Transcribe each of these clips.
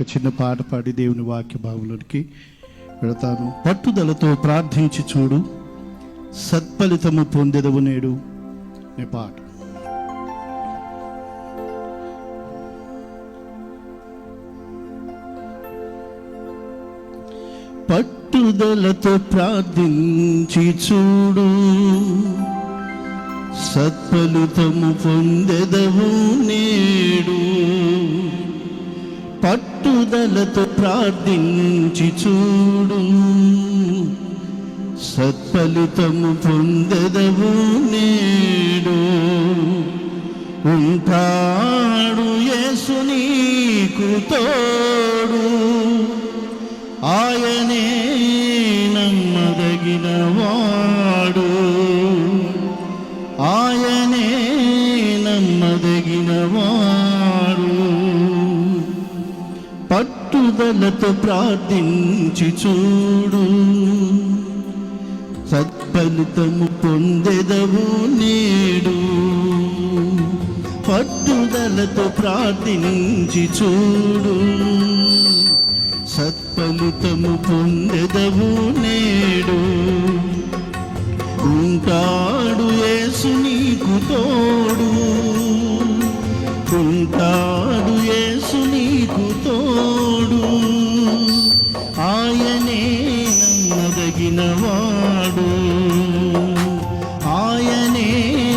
ఒక చిన్న పాట పాడి దేవుని వాక్య భావంలోనికి వెళతాను. పట్టుదలతో ప్రార్థించి చూడు. సత్ఫలితము పొందెదవు నేడు. అనే పాట. పట్టుదలతో ప్రార్థించి చూడు. సత్ఫలితము పొందెదవు నేడు. పట్టుదలతో ప్రార్థించి చూడు. సత్ఫలితము పొందదవు నేడు. ఉంటాడు యేసు నీకు తోడు. ఆయనే నమ్మదగిన వాడు. ఆయనే నమ్మదగిన వాడు. పట్టుదలతో ప్రార్థించి చూడు. సత్ఫలితము పొందెదవు నేడు. పట్టుదలతో ప్రార్థించి చూడు. సత్ఫలితము పొందెదవు నేడు. ఉంటాడు యేసు నీకు తోడు. ఉంటాడు యేసు నీకు తోడు. ఆయనే నమ్మదగిన వాడు ఆయనే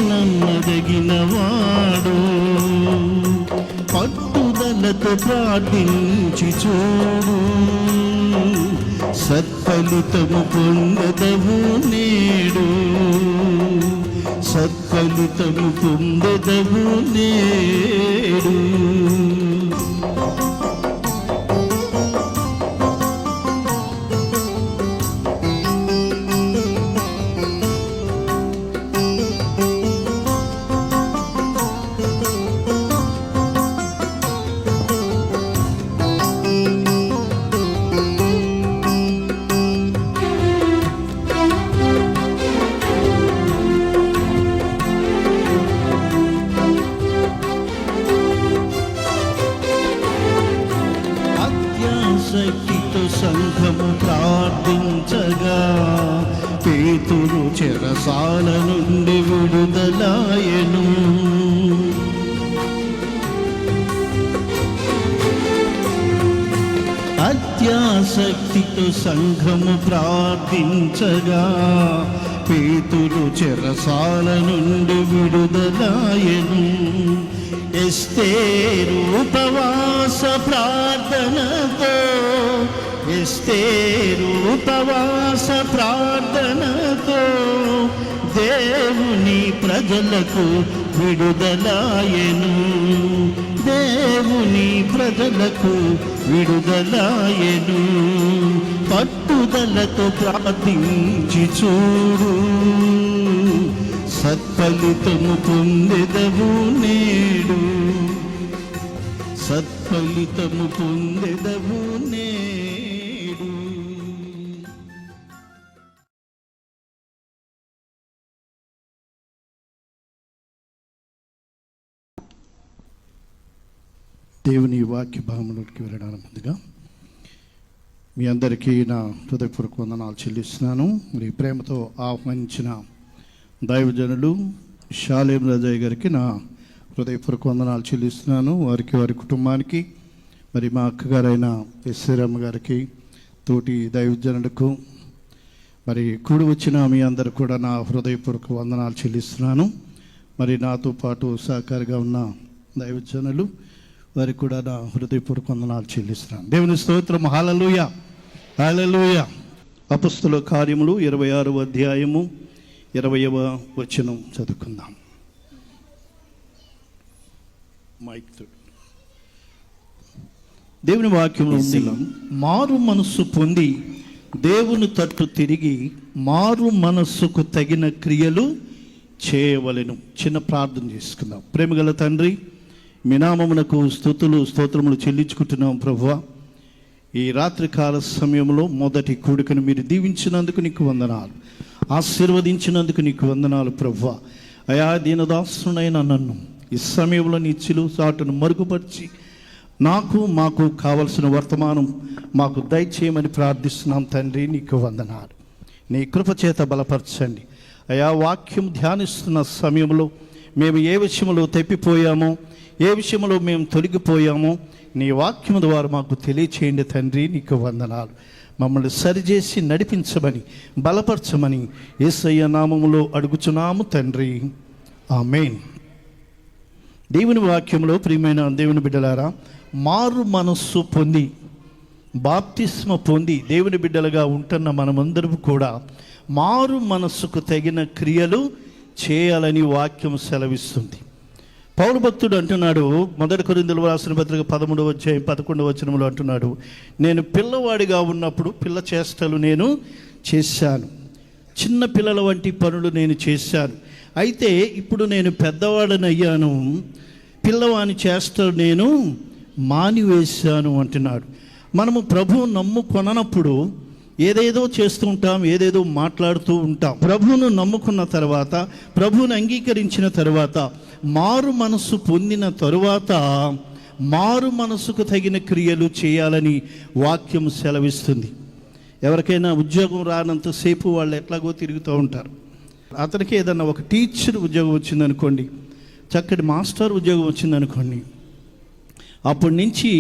నమ్మదగిన వాడు పట్టుదలతో ప్రార్థించి చూడు. సత్ఫలితము పొందదవు నేడు. సత్ఫలితము పొందదవు నేడు. చెరసాల నుండి విడుదలాయను. అత్యాసక్తితో సంఘము ప్రార్థించగా పేతులు చెరసాల నుండి విడుదలాయను. ఎస్తేరు ఉపవాస ప్రార్థనతో ఎస్తేరు ఉపవాస ప్రార్థన దేవుని ప్రజలకు విడుదలాయను. దేవుని ప్రజలకు విడుదలాయను. పట్టుదలతో ప్రార్థించి చూడు. సత్ఫలితము పొందెదవు నేడు. సత్ఫలితము పొందెదవు నేడు. దేవుని వాక్య భాగంలోకి వెళ్ళడానికి ముందుగా మీ అందరికీ నా హృదయపూర్వక వందనాలు చెల్లిస్తున్నాను. మరి ప్రేమతో ఆహ్వానించిన దైవజనులు షాలేం రాజయ్య గారికి నా హృదయపూర్వక వందనాలు చెల్లిస్తున్నాను. వారికి వారి కుటుంబానికి మరి మా అక్కగారైన ఎస్సీరమ్మ గారికి తోటి దైవజనులకు మరి కూడి వచ్చిన మీ అందరు కూడా నా హృదయపూర్వక వందనాలు చెల్లిస్తున్నాను. మరి నాతో పాటు సహకారిగా ఉన్న దైవజనులు వారికి కూడా నా హృదయపూర్వక వందనాలు చెల్లిస్తున్నాను. దేవుని స్తోత్రం హాలలుయ హాలలుయ అపుస్తుల కార్యములు ఇరవై ఆరవ అధ్యాయము ఇరవయవ వచనం చదువుకుందాం. మైక్. దేవుని వాక్యంలో ఉంది. మారు మనస్సు పొంది దేవుని తట్టు తిరిగి మారు మనస్సుకు తగిన క్రియలు చేయవలెను. చిన్న ప్రార్థన చేసుకుందాం. ప్రేమగల తండ్రి మీ నామమునకు స్థుతులు స్తోత్రములు చెల్లించుకుంటున్నాం ప్రభువా. ఈ రాత్రికాల సమయంలో మొదటి కూడికను మీరు దీవించినందుకు నీకు వందనాలు. ఆశీర్వదించినందుకు నీకు వందనాలు ప్రభువా. అయా దీనదాసునైన నన్ను ఈ సమయంలో నీ చిలువు చాటును మరుగుపరిచి నాకు మాకు కావలసిన వర్తమానం మాకు దయచేయమని ప్రార్థిస్తున్నాం తండ్రి నీకు వందనాలు. నీ కృపచేత బలపరచండి. అయా వాక్యం ధ్యానిస్తున్న సమయంలో మేము ఏ విషయంలో తప్పిపోయామో ఏ విషయంలో మేము తొలగిపోయామో నీ వాక్యం ద్వారా మాకు తెలియచేయండి తండ్రి నీకు వందనాలు. మమ్మల్ని సరిచేసి నడిపించమని బలపరచమని ఏసయ్య నామములో అడుగుచున్నాము తండ్రి. ఆమెన్. దేవుని వాక్యంలో ప్రియమైన దేవుని బిడ్డలారా మారు మనస్సు పొంది బాప్తిస్మ పొంది దేవుని బిడ్డలుగా ఉంటున్న మనమందరం కూడా మారు మనస్సుకు తగిన క్రియలు చేయాలని వాక్యం సెలవిస్తుంది. పౌరు భక్తుడు అంటున్నాడు మొదటి కొరిందులు రాసిన పత్రిక పదమూడవ అధ్యాయం పదకొండవ వచనంలో అంటున్నాడు నేను పిల్లవాడిగా ఉన్నప్పుడు పిల్ల చేష్టలు నేను చేశాను. చిన్న పిల్లల వంటి పనులు నేను చేశాను. అయితే ఇప్పుడు నేను పెద్దవాడని అయ్యాను. పిల్లవాని చేష్టలు నేను మానివేశాను అంటున్నాడు. మనము ప్రభువు నమ్ముకొననప్పుడు ఏదేదో చేస్తూ ఉంటాం ఏదేదో మాట్లాడుతూ ఉంటాం. ప్రభువును నమ్ముకున్న తర్వాత ప్రభువును అంగీకరించిన తర్వాత మారు మనస్సు పొందిన తరువాత మారు మనసుకు తగిన క్రియలు చేయాలని వాక్యం సెలవిస్తుంది. ఎవరికైనా ఉద్యోగం రానంతసేపు వాళ్ళు ఎట్లాగో తిరుగుతూ ఉంటారు. అతనికి ఏదన్నా ఒక టీచర్ ఉద్యోగం వచ్చిందనుకోండి చక్కటి మాస్టర్ ఉద్యోగం వచ్చిందనుకోండి అప్పటి నుంచి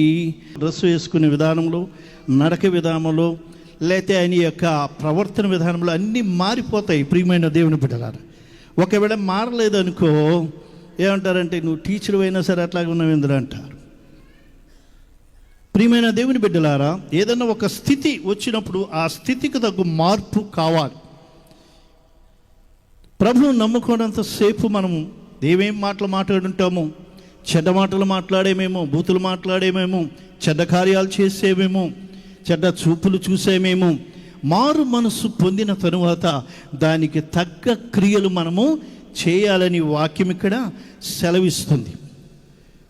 డ్రెస్ వేసుకునే విధానంలో నడక విధానంలో లేకపోతే ఆయన యొక్క ప్రవర్తన విధానంలో అన్నీ మారిపోతాయి ప్రియమైన దేవుని బిడ్డలారా. ఒకవేళ మారలేదనుకో ఏమంటారంటే నువ్వు టీచర్ అయినా సరే అట్లాగే ఉన్నావు ఎందుకు అంటారు. ప్రియమైన దేవుని బిడ్డలారా ఏదన్నా ఒక స్థితి వచ్చినప్పుడు ఆ స్థితికి తగ్గ మార్పు కావాలి. ప్రభువు నమ్ముకోనంత సేపు మనము ఏమేం మాటలు మాట్లాడుంటాము చెడ్డ మాటలు మాట్లాడేమేమో బూతులు మాట్లాడేమేమో చెడ్డ కార్యాలు చేసేమేమో చెడ్డ చూపులు చూసేమేమో మారు మనసు పొందిన తరువాత దానికి తగ్గ క్రియలు మనము చేయాలని వాక్యం ఇక్కడ సెలవిస్తుంది.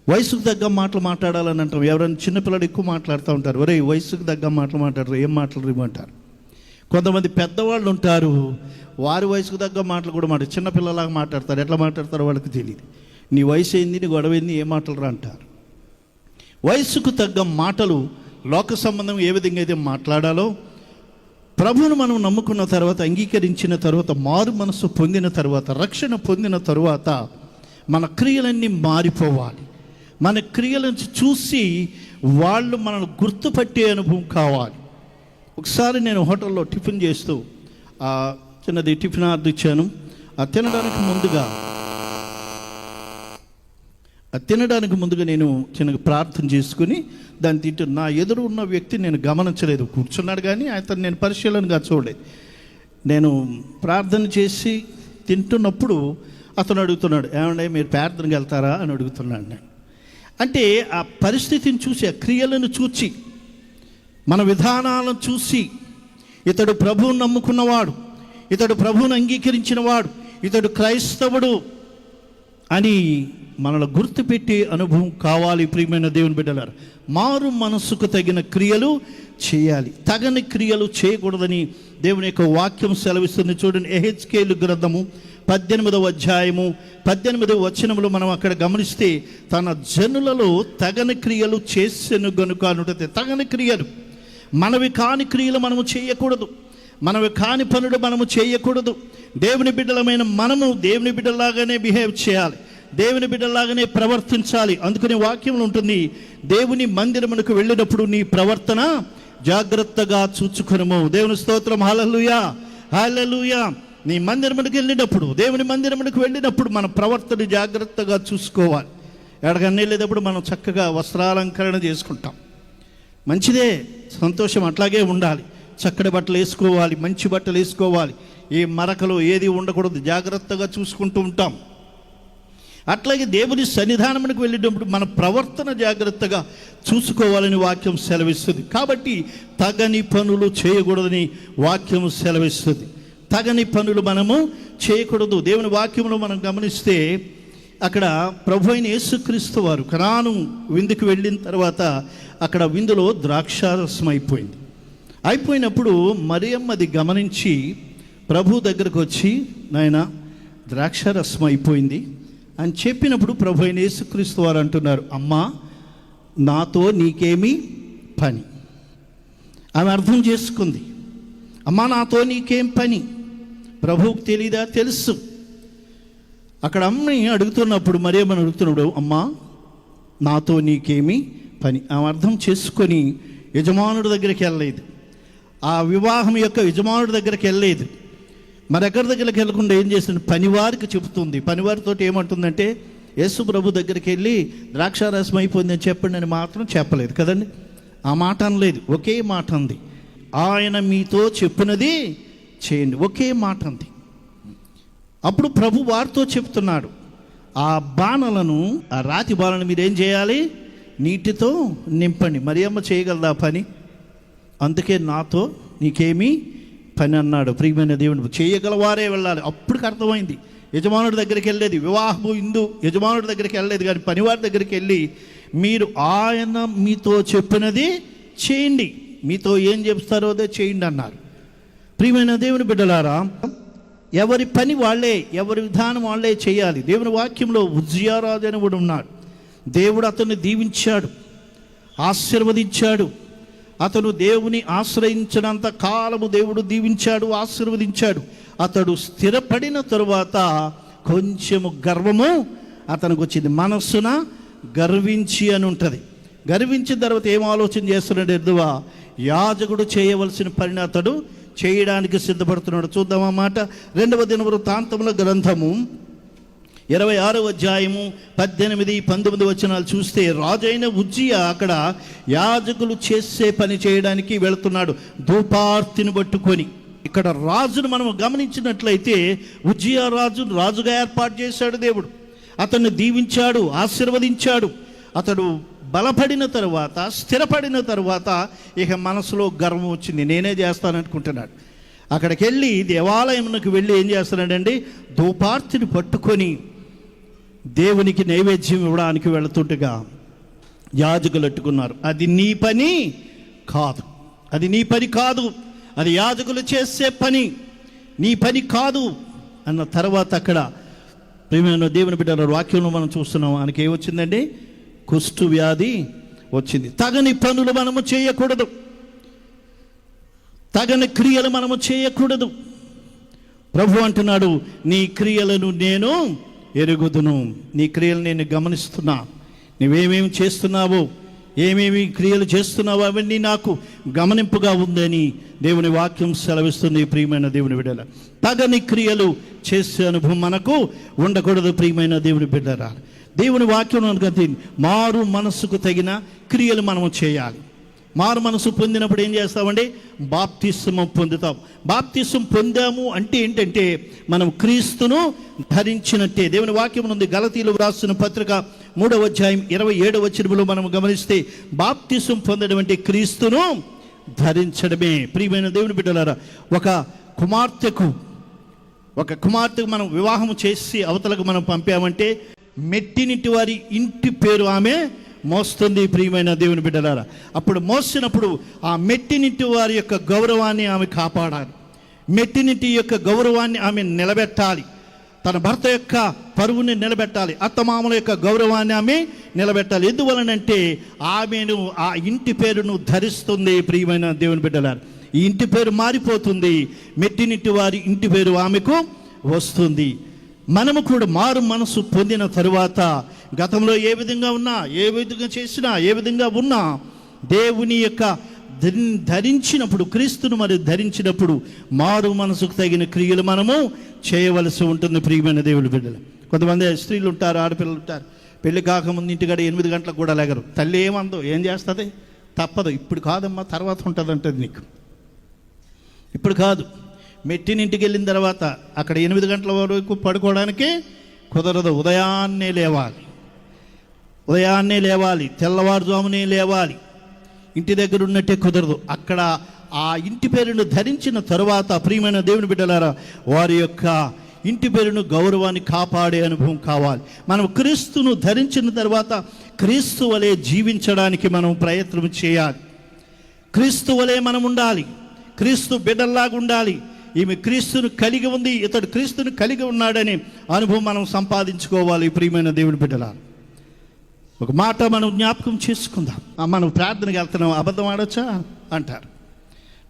వయసుకు తగ్గ మాటలు మాట్లాడాలని అంటాం ఎవరైనా చిన్నపిల్లడు ఎక్కువ మాట్లాడుతూ ఉంటారు. ఒరే వయసుకు తగ్గ మాటలు మాట్లాడరు. ఏం మాటలు ఇవ్వమంటారు కొంతమంది పెద్దవాళ్ళు ఉంటారు. వారి వయసుకు తగ్గ మాటలు కూడా మాట చిన్నపిల్లలాగా మాట్లాడతారు. ఎట్లా మాట్లాడతారో వాళ్ళకి తెలియదు నీ వయసు ఏంది? నీ గొడవ ఏంది? ఏ మాటలు అంటారు. వయసుకు తగ్గ మాటలు లోక సంబంధం ఏ విధంగా అయితే మాట్లాడాలో ప్రభువును మనం నమ్ముకున్న తర్వాత అంగీకరించిన తర్వాత మారు మనసు పొందిన తర్వాత రక్షణ పొందిన తర్వాత మన క్రియలన్నీ మారిపోవాలి. మన క్రియలను చూసి వాళ్ళు మనల్ని గుర్తుపట్టే అనుభవం కావాలి. ఒకసారి నేను హోటల్లో టిఫిన్ చేస్తూ చిన్నది టిఫిన్ ఆర్డర్ ఇచ్చాను. ఆ తినడానికి ముందుగా తినడానికి ముందుగా నేను చిన్నగా ప్రార్థన చేసుకుని దాన్ని తింటూ నా ఎదురు ఉన్న వ్యక్తి నేను గమనించలేదు. కూర్చున్నాడు కానీ అతను నేను పరిశీలనగా చూడలేదు. నేను ప్రార్థన చేసి తింటున్నప్పుడు అతను అడుగుతున్నాడు ఏమంటే మీరు ప్రార్థనకి వెళ్తారా? అని అడుగుతున్నాడు నేను. అంటే ఆ పరిస్థితిని చూసి ఆ క్రియలను చూచి మన విధానాలను చూసి ఇతడు ప్రభువును నమ్ముకున్నవాడు ఇతడు ప్రభువును అంగీకరించినవాడు ఇతడు క్రైస్తవుడు అని మనల్ని గుర్తుపెట్టే అనుభవం కావాలి ప్రియమైన దేవుని బిడ్డలారు. మారు మనసుకు తగిన క్రియలు చేయాలి. తగని క్రియలు చేయకూడదని దేవుని యొక్క వాక్యం సెలవిస్తుంది. చూడండి ఎహెచ్కేలు గ్రంథము పద్దెనిమిదవ అధ్యాయము పద్దెనిమిదవ వచనములు మనం అక్కడ గమనిస్తే తన జనులలో తగని క్రియలు చేసెను గనుక అనుటతే. తగని క్రియలు మనవి కాని క్రియలు మనము చేయకూడదు. మనవి కాని పనులు మనము చేయకూడదు. దేవుని బిడ్డలమైన మనము దేవుని బిడ్డలాగానే బిహేవ్ చేయాలి. దేవుని బిడ్డలాగానే ప్రవర్తించాలి. అందుకని వాక్యంలో ఉంటుంది దేవుని మందిరమునకు వెళ్ళినప్పుడు నీ ప్రవర్తన జాగ్రత్తగా చూచుకునము. దేవుని స్తోత్రం హల్లెలూయా హల్లెలూయా. నీ మందిరమునికి వెళ్ళినప్పుడు దేవుని మందిరమునకు వెళ్ళినప్పుడు మన ప్రవర్తన జాగ్రత్తగా చూసుకోవాలి. ఎక్కడికన్నా వెళ్ళేటప్పుడు మనం చక్కగా వస్త్రాలంకరణ చేసుకుంటాం. మంచిదే సంతోషం అట్లాగే ఉండాలి. చక్కటి బట్టలు వేసుకోవాలి మంచి బట్టలు వేసుకోవాలి. ఏ మరకలు ఏది ఉండకూడదు జాగ్రత్తగా చూసుకుంటూ ఉంటాం. అట్లాగే దేవుని సన్నిధానమునికి వెళ్ళేటప్పుడు మన ప్రవర్తన జాగ్రత్తగా చూసుకోవాలని వాక్యం సెలవిస్తుంది. కాబట్టి తగని పనులు చేయకూడదని వాక్యం సెలవిస్తుంది. తగని పనులు మనము చేయకూడదు. దేవుని వాక్యంలో మనం గమనిస్తే అక్కడ ప్రభు అయిన యేసుక్రీస్తు వారు కనాను విందుకు వెళ్ళిన తర్వాత అక్కడ విందులో ద్రాక్షారసం అయిపోయింది అయిపోయినప్పుడు మరియమ్మ అది గమనించి ప్రభు దగ్గరకు వచ్చి నాయన ద్రాక్షరసం అయిపోయింది. అని చెప్పినప్పుడు ప్రభు అయిన యేసుక్రీస్తు వారు అంటున్నారు అమ్మా నాతో నీకేమి పని. ఆమె అర్థం చేసుకుంది అమ్మా నాతో నీకేం పని? ప్రభువుకు తెలీదా? తెలుసు. అక్కడ అమ్మని అడుగుతున్నప్పుడు మరేమని అడుగుతున్నాడు అమ్మా నాతో నీకేమి పని? ఆమె అర్థం చేసుకొని యజమానుడి దగ్గరికి వెళ్ళలేదు. ఆ వివాహం యొక్క యజమానుడి దగ్గరికి వెళ్ళలేదు. మరి ఎక్కడి దగ్గరికి వెళ్ళకుండా ఏం చేసింది పనివారికి చెబుతుంది. పనివారితో ఏమంటుందంటే యేసు ప్రభు దగ్గరికి వెళ్ళి ద్రాక్షారసం అయిపోయిందని చెప్పండి అని మాత్రం చెప్పలేదు. కదండి? ఆ మాట అనలేదు. ఒకే మాట అంది. ఆయన మీతో చెప్పినది చేయండి. ఒకే మాట అంది. అప్పుడు ప్రభు వారితో చెప్తున్నాడు ఆ బాణలను ఆ రాతి బాణను మీరు ఏం చేయాలి? నీటితో నింపండి. మరి అమ్మ చేయగలదా పని? అందుకే నాతో నీకేమీ పని అన్నాడు. ప్రియమైన దేవుడు చేయగలవారే వెళ్ళాలి. అప్పటికి అర్థమైంది. యజమానుడి దగ్గరికి వెళ్ళేది వివాహము హిందూ యజమానుడి దగ్గరికి వెళ్ళలేదు కానీ పనివారి దగ్గరికి వెళ్ళి మీరు ఆయన మీతో చెప్పినది చేయండి. మీతో ఏం చెప్తారో అదే చేయండి అన్నారు. ప్రియమైన దేవుని బిడ్డలారా ఎవరి పని వాళ్ళే ఎవరి విధానం వాళ్ళే చేయాలి. దేవుని వాక్యంలో ఉజ్జియారాజు అని కూడా ఉన్నాడు. దేవుడు అతన్ని దీవించాడు ఆశీర్వదించాడు అతను దేవుని ఆశ్రయించినంత కాలము దేవుడు దీవించాడు ఆశీర్వదించాడు. అతడు స్థిరపడిన తరువాత కొంచెము గర్వము అతనికి వచ్చింది మనస్సున గర్వించి అని ఉంటుంది. గర్వించిన తర్వాత ఏం ఆలోచన చేస్తున్నాడు ఎద్దువా? యాజకుడు చేయవలసిన పని అతడు చేయడానికి సిద్ధపడుతున్నాడు. చూద్దాం మాట. రెండవ దిన వృత్తాంతముల గ్రంథము ఇరవై ఆరో అధ్యాయము పద్దెనిమిది పంతొమ్మిది వచనాలు చూస్తే రాజైన ఉజ్జియ అక్కడ యాజకులు చేసే పని చేయడానికి వెళుతున్నాడు. ధూపార్తిని పట్టుకొని. ఇక్కడ రాజును మనం గమనించినట్లయితే ఉజ్జియా రాజు రాజుగా ఏర్పాటు చేశాడు దేవుడు. అతన్ని దీవించాడు ఆశీర్వదించాడు. అతడు బలపడిన తరువాత స్థిరపడిన తర్వాత ఇక మనసులో గర్వం వచ్చింది. నేనే చేస్తాననుకుంటున్నాడు అక్కడికి వెళ్ళి దేవాలయంకి వెళ్ళి ఏం చేస్తున్నాడండి? ధూపార్తిని పట్టుకొని దేవునికి నైవేద్యం ఇవ్వడానికి వెళుతుండగా యాజకులు అట్టుకున్నారు. అది నీ పని కాదు. అది నీ పని కాదు. అది యాజకులు చేసే పని. నీ పని కాదు అన్న తర్వాత అక్కడ ప్రేమైన దేవుని బిడ్డల వాక్యంలో మనం చూస్తున్నాం. ఆయనకి ఏమొచ్చిందండి? కుష్టు వ్యాధి వచ్చింది. తగని పనులు మనము చేయకూడదు. తగని క్రియలు మనము చేయకూడదు. ప్రభు అంటున్నాడు నీ క్రియలను నేను ఎరుగుదును. నీ క్రియలు నేను గమనిస్తున్నా. నువ్వేమేమి చేస్తున్నావో ఏమేమి క్రియలు చేస్తున్నావో అవన్నీ నాకు గమనింపుగా ఉందని దేవుని వాక్యం సెలవిస్తుంది ప్రియమైన దేవుని బిడ్డల. తగని క్రియలు చేసే అనుభవం మనకు ఉండకూడదు ప్రియమైన దేవుని బిడ్డరా దేవుని వాక్యం అనుకతి మారు మనస్సుకు తగిన క్రియలు మనము చేయాలి. మారు మనసు పొందినప్పుడు ఏం చేస్తామండి? బాప్తిస్మం పొందుతాం. బాప్తిస్వం పొందాము అంటే ఏంటంటే మనం క్రీస్తును ధరించినట్టే. దేవుని వాక్యం ఉంది గలతీలు వ్రాస్తున్న పత్రిక మూడవ అధ్యాయం ఇరవై ఏడవ వచనములో మనం గమనిస్తే బాప్తిస్వం పొందడం అంటే క్రీస్తును ధరించడమే. ప్రియమైన దేవుని బిడ్డలారా ఒక కుమార్తెకు ఒక కుమార్తెకు మనం వివాహం చేసి అవతలకు మనం పంపామంటే మెట్టినింటి వారి ఇంటి పేరు ఆమె మోస్తుంది ప్రియమైన దేవుని బిడ్డలారా. అప్పుడు మోసినప్పుడు ఆ మెట్టినింటి వారి యొక్క గౌరవాన్ని ఆమె కాపాడాలి. మెట్టినింటి యొక్క గౌరవాన్ని ఆమె నిలబెట్టాలి. తన భర్త యొక్క పరువుని నిలబెట్టాలి. అత్తమామల యొక్క గౌరవాన్ని ఆమె నిలబెట్టాలి. ఎందువలనంటే ఆమెను ఆ ఇంటి పేరును ధరిస్తుంది ప్రియమైన దేవుని బిడ్డలారు. ఈ ఇంటి పేరు మారిపోతుంది. మెట్టినిటి వారి ఇంటి పేరు ఆమెకు వస్తుంది. మనము కూడా మారు మనసు పొందిన తరువాత గతంలో ఏ విధంగా ఉన్నా ఏ విధంగా చేసినా ఏ విధంగా ఉన్నా దేవుని యొక్క ధరించినప్పుడు క్రీస్తును మరి ధరించినప్పుడు మారు మనసుకు తగిన క్రియలు మనము చేయవలసి ఉంటుంది ప్రియమైన దేవుడి బిడ్డలు. కొంతమంది స్త్రీలు ఉంటారు ఆడపిల్లలు ఉంటారు. పెళ్ళి కాకముందు ఇంటికాడ ఎనిమిది గంటలకు కూడా లేగరు. తల్లి ఏమందో ఏం చేస్తుంది? తప్పదు. ఇప్పుడు కాదమ్మా తర్వాత ఉంటుంది అంటది నీకు. ఇప్పుడు కాదు. మెట్టినింటికి వెళ్ళిన తర్వాత అక్కడ ఎనిమిది గంటల వరకు పడుకోవడానికి కుదరదు. ఉదయాన్నే లేవాలి. ఉదయాన్నే లేవాలి. తెల్లవారుజామునే లేవాలి. ఇంటి దగ్గర ఉన్నట్టే కుదరదు. అక్కడ ఆ ఇంటి పేరును ధరించిన తరువాత ప్రియమైన దేవుని బిడ్డలారా వారి యొక్క ఇంటి పేరును గౌరవాన్ని కాపాడే అనుభవం కావాలి. మనం క్రీస్తును ధరించిన తర్వాత క్రీస్తు వలె జీవించడానికి మనం ప్రయత్నం చేయాలి. క్రీస్తు వలె మనం ఉండాలి. క్రీస్తు బిడ్డల్లాగా ఉండాలి. ఈమె క్రీస్తును కలిగి ఉంది ఇతడు క్రీస్తును కలిగి ఉన్నాడని అనుభవం మనం సంపాదించుకోవాలి ప్రియమైన దేవుని బిడ్డల ఒక మాట మనం జ్ఞాపకం చేసుకుందాం. మనం ప్రార్థనకి వెళ్తున్నావు అబద్ధం ఆడొచ్చా? అంటారు.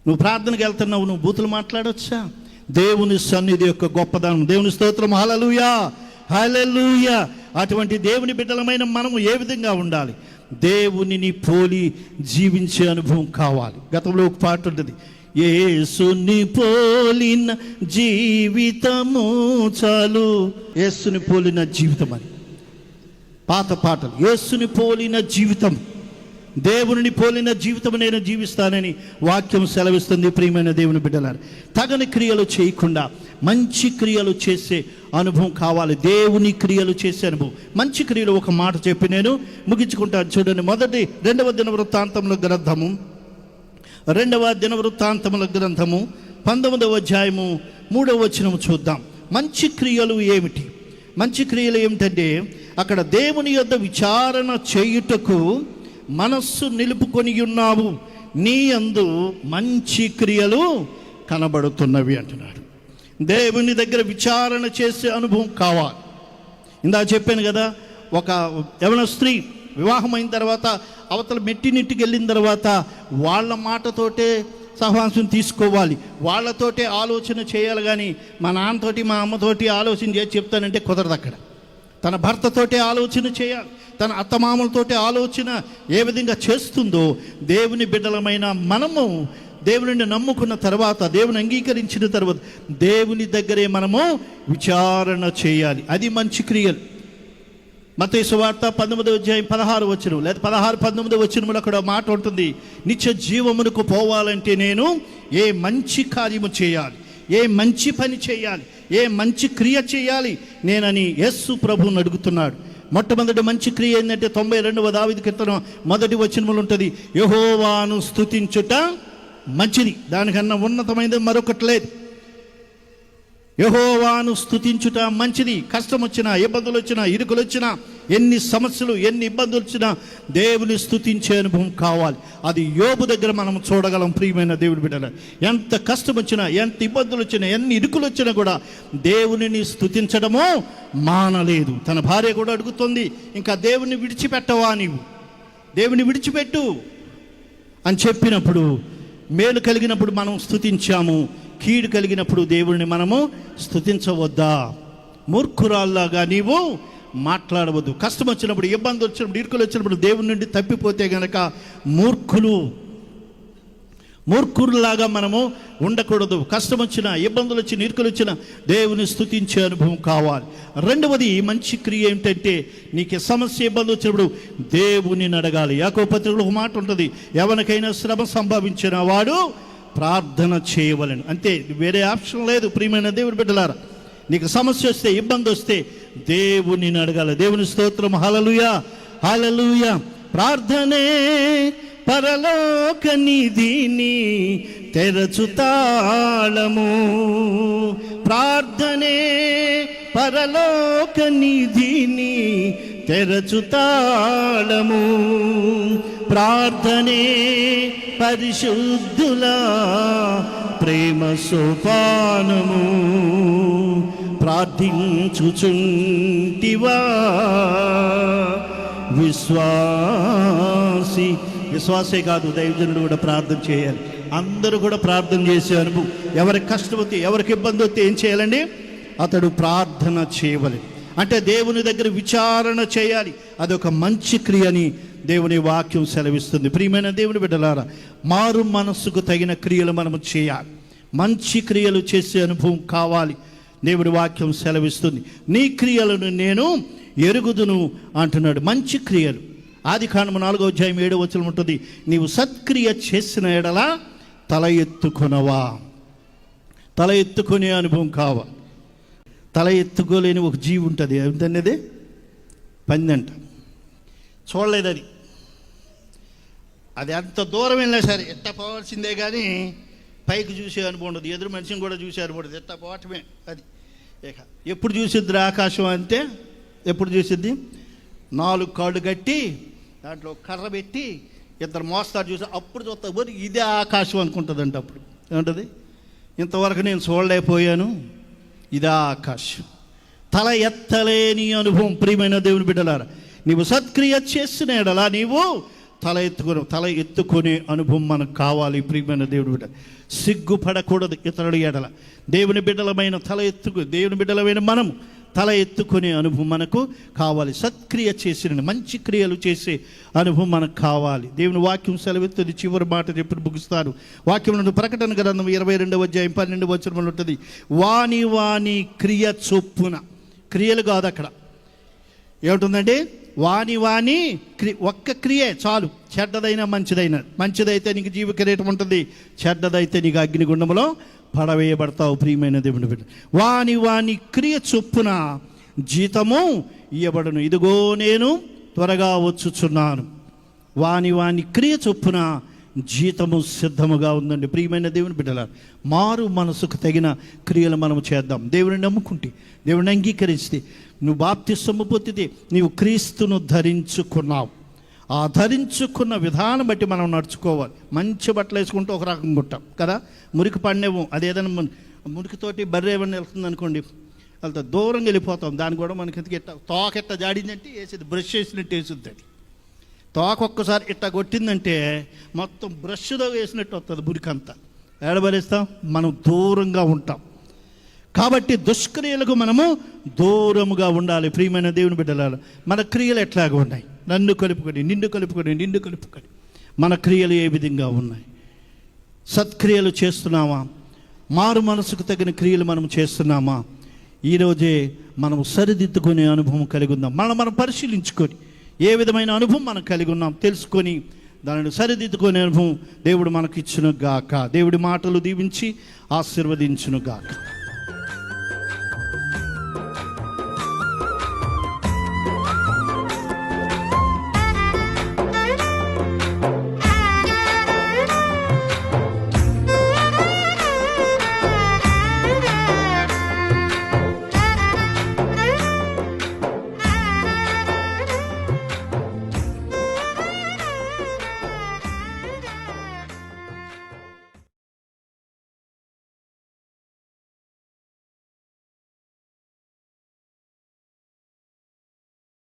నువ్వు ప్రార్థనకి వెళ్తున్నావు నువ్వు బూతులు మాట్లాడొచ్చా? దేవుని సన్నిధి యొక్క గొప్పదనం. దేవుని స్తోత్రం హలలుయా హలలుయా అటువంటి దేవుని బిడ్డలమైన మనము ఏ విధంగా ఉండాలి? దేవునిని పోలి జీవించే అనుభవం కావాలి. గతంలో ఒక పాట ఉంటుంది ఏసుని పోలిన జీవితము చాలు. ఏసుని పోలిన జీవితం అని పాత పాటలు. యేసుని పోలిన జీవితం. దేవుని పోలిన జీవితం నేను జీవిస్తానని వాక్యం సెలవిస్తుంది ప్రియమైన దేవుని బిడ్డలారు. తగని క్రియలు చేయకుండా మంచి క్రియలు చేసే అనుభవం కావాలి. దేవుని క్రియలు చేసే అనుభవం. మంచి క్రియలు ఒక మాట చెప్పి నేను ముగించుకుంటాను. చూడండి మొదటి రెండవ దిన వృత్తాంతంలో గ్రంథము. రెండవ దిన వృత్తాంతముల గ్రంథము పంతొమ్మిదవ అధ్యాయము మూడవ వచనము చూద్దాం. మంచి క్రియలు ఏమిటి? మంచి క్రియలు ఏమిటంటే అక్కడ దేవుని యొద్ద విచారణ చేయుటకు మనస్సు నిలుపుకొని ఉన్నావు. నీ అందు మంచి క్రియలు కనబడుతున్నవి అంటున్నాడు. దేవుని దగ్గర విచారణ చేసే అనుభవం కావాలి. ఇందా చెప్పాను కదా ఒక ఎవరో స్త్రీ వివాహం అయిన తర్వాత అవతల మెట్టినింటికి వెళ్ళిన తర్వాత వాళ్ళ మాటతోటే సహవాసం తీసుకోవాలి. వాళ్ళతోటే ఆలోచన చేయాలి కానీ మా నాన్నతోటి మా అమ్మతోటి ఆలోచన చేసి చెప్తానంటే కుదరదు అక్కడ. తన భర్తతోటే ఆలోచన చేయాలి. తన అత్తమామలతోటే ఆలోచన ఏ విధంగా చేస్తుందో దేవుని బిడ్డలమైన మనము దేవుని నమ్ముకున్న తర్వాత దేవుని అంగీకరించిన తర్వాత దేవుని దగ్గరే మనము విచారణ చేయాలి. అది మంచి క్రియలు. మతేసు వార్త పంతొమ్మిది అధ్యాయం పదహారు వచ్చిన లేదా పదహారు పంతొమ్మిది వచ్చినములు అక్కడ మాట ఉంటుంది. నిత్య జీవమునకు పోవాలంటే నేను ఏ మంచి కార్యము చేయాలి? ఏ మంచి పని చేయాలి? ఏ మంచి క్రియ చేయాలి? నేనని యస్సు ప్రభువుని అడుగుతున్నాడు. మొట్టమొదటి మంచి క్రియ ఏంటంటే తొంభై రెండవ దావిది కీర్తనం మొదటి వచనములు ఉంటుంది. యహోవాను స్థుతించుట మంచిది. దానికన్నా ఉన్నతమైనది మరొకటి లేదు. యహోవాను స్థుతించుట మంచిది. కష్టం వచ్చినా ఇబ్బందులు వచ్చినా ఇరుకులు వచ్చినా ఎన్ని సమస్యలు ఎన్ని ఇబ్బందులు వచ్చినా దేవుని స్థుతించే అనుభవం కావాలి. అది యోబు దగ్గర మనం చూడగలం ప్రియమైన దేవుడి బిడ్డల ఎంత కష్టం వచ్చినా ఎంత ఇబ్బందులు వచ్చినా ఎన్ని ఇరుకులు వచ్చినా కూడా దేవునిని స్థుతించడము మానలేదు. తన భార్య కూడా అడుగుతుంది ఇంకా దేవుని విడిచిపెట్టవా నీవు? దేవుని విడిచిపెట్టు. అని చెప్పినప్పుడు మేలు కలిగినప్పుడు మనం స్థుతించాము కీడు కలిగినప్పుడు దేవుడిని మనము స్థుతించవద్దా మూర్ఖురాల్లాగా నీవు మాట్లాడవద్దు. కష్టం వచ్చినప్పుడు ఇబ్బంది వచ్చినప్పుడు ఇరుకులు వచ్చినప్పుడు దేవుని నుండి తప్పిపోతే గనక మూర్ఖులు మూర్ఖుల్లాగా మనము ఉండకూడదు. కష్టం వచ్చిన ఇబ్బందులు వచ్చిన ఇరుకులు వచ్చిన దేవుని స్థుతించే అనుభవం కావాలి. రెండవది మంచి క్రియ ఏంటంటే నీకు సమస్య ఇబ్బంది వచ్చినప్పుడు దేవుని అడగాలి. యాకో పత్రికలో ఒక మాట ఉంటుంది. ఎవరికైనా శ్రమ సంభవించిన వాడు ప్రార్థన చేయవలను. అంతే వేరే ఆప్షన్ లేదు. ప్రియమైన దేవుని బిడ్డలారా నీకు సమస్య వస్తే ఇబ్బంది వస్తే దేవుని అడగాలి. దేవుని స్తోత్రం. హలలుయా హలలుయ ప్రార్థనే పరలోక నిధిని తెరచు తాళము. ప్రార్థనే పరలోక నిధిని తెరచు తాళము. ప్రార్థనే పరిశుద్ధుల ప్రేమ సోపానము. ప్రార్థించుచుంటివా? విశ్వాసి విశ్వాసే కాదు దైవజనుడు కూడా ప్రార్థన చేయాలి. అందరూ కూడా ప్రార్థన చేసే అనుభవం. ఎవరికి కష్టం వస్తే ఎవరికి ఇబ్బంది వస్తే ఏం చేయాలండి? అతడు ప్రార్థన చేయవలి. అంటే దేవుని దగ్గర విచారణ చేయాలి. అదొక మంచి క్రియని దేవుని వాక్యం సెలవిస్తుంది. ప్రియమైన దేవుని బిడ్డలారా మారు మనస్సుకు తగిన క్రియలు మనము చేయాలి. మంచి క్రియలు చేసే అనుభవం కావాలి. దేవుడి వాక్యం సెలవిస్తుంది. నీ క్రియలను నేను ఎరుగుదును అంటున్నాడు. మంచి క్రియలు. ఆది కాండము నాలుగో అధ్యాయం ఏడో వచ్చిన ఉంటుంది. నీవు సత్క్రియ చేసిన ఎడల తల ఎత్తుకొనవా? తల ఎత్తుకునే అనుభవం కావా? తల ఎత్తుకోలేని ఒక జీవి ఉంటుంది. ఏంటనేది పందంట చూడలేదు అది అది అంత దూరం వెళ్ళినా సరే ఎట్ట పోవాల్సిందే కానీ పైకి చూసే అనుభవం ఉండదు ఎదురు మనిషిని కూడా చూసే అనుభవం ఉండదు. ఎట్ట పోవటమే అది. ఇక ఎప్పుడు చూసిద్ది ఆకాశం అంటే ఎప్పుడు చూసిద్ది? నాలుగు కాళ్ళు కట్టి దాంట్లో కర్ర పెట్టి ఇద్దరు మోస్తారు చూసి అప్పుడు చూస్తా పోయి ఇదే ఆకాశం అనుకుంటుందంట అప్పుడు. ఏముంటుంది? ఇంతవరకు నేను చూడలేకపోయాను. ఇదే ఆకాశం. తల ఎత్తలేని అనుభవం ప్రియమైన దేవుని బిడ్డలారా. నీవు సత్క్రియ చేసిన ఎడలా నీవు తల ఎత్తుకుని తల ఎత్తుకునే అనుభవం మనకు కావాలి. ప్రియమైన దేవుడు బిడ్డ సిగ్గుపడకూడదు ఇతరుడు ఎడల. దేవుని బిడ్డలమైన తల ఎత్తుకు దేవుని బిడ్డలమైన మనం తల ఎత్తుకునే అనుభవం మనకు కావాలి. సత్క్రియ చేసిన మంచి క్రియలు చేసే అనుభవం మనకు కావాలి. దేవుని వాక్యం సెలవెత్తుంది చివరి మాట చెప్పి ముగిస్తాను. వాక్యం నుండి ప్రకటన గ్రంథం ఇరవై రెండవ అధ్యాయం పన్నెండు వచనంలో ఉంటుంది. వాణి వాణి క్రియ చొప్పున. క్రియలు కాదు అక్కడ. ఏమిటుందండి వాని వాని క్రి ఒక్క క్రియే చాలు. చెడ్డదైనా మంచిదైనా. మంచిదైతే నీకు జీవ కిరీటం ఉంటుంది. చెడ్డదైతే నీకు అగ్నిగుండంలో పడవేయబడతావు ప్రియమైన దేవుని బిడ్డ. వాని వాని క్రియ చొప్పున జీతము ఇవ్వబడను ఇదిగో నేను త్వరగా వచ్చుచున్నాను. వాని వాని క్రియ చొప్పున జీతము సిద్ధముగా ఉందండి. ప్రియమైన దేవుని బిడ్డల మారు మనసుకు తగిన క్రియలు మనం చేద్దాం. దేవుని నమ్ముకుంటే దేవుని అంగీకరిస్తే నువ్వు బాప్తి పొందితే నీవు క్రీస్తును ధరించుకున్నావు. ఆ ధరించుకున్న విధానం బట్టి మనం నడుచుకోవాలి. మంచి బట్టలు వేసుకుంటే ఒక రకంగా ఉంటాం కదా? మురికి పడినేమో అదేదైనా ఏదైనా మురికితోటి బర్రె ఏమన్నా వెళ్తుంది అనుకోండి వెళ్తా దూరంగా వెళ్ళిపోతాం. దాన్ని కూడా మనకి ఎందుకు ఎట్ట తోక ఎట్ట జాడిందంటే వేసేది బ్రష్ వేసినట్టు వేసుద్ది అది. తోక ఒక్కసారి ఇట్ట కొట్టిందంటే మొత్తం బ్రష్తో వేసినట్టు వస్తుంది మురికంతా. ఏడబలేస్తాం మనం దూరంగా ఉంటాం. కాబట్టి దుష్క్రియలకు మనము దూరముగా ఉండాలి. ప్రియమైన దేవుని బిడ్డలాలు మన క్రియలు ఎట్లాగా ఉన్నాయి? నన్ను కలుపుకొని నిన్ను కలుపుకొని నిన్ను కలుపుకొని. మన క్రియలు ఏ విధంగా ఉన్నాయి? సత్క్రియలు చేస్తున్నామా? మారు మనసుకు తగిన క్రియలు మనం చేస్తున్నామా? ఈరోజే మనం సరిదిద్దుకునే అనుభవం కలిగి ఉందాం మనం మనం పరిశీలించుకొని ఏ విధమైన అనుభవం మనం కలిగి ఉన్నాం తెలుసుకొని దానిని సరిదిద్దుకునే అనుభవం దేవుడు మనకిచ్చును గాక. దేవుడి మాటలు దీవించి ఆశీర్వదించును గాక.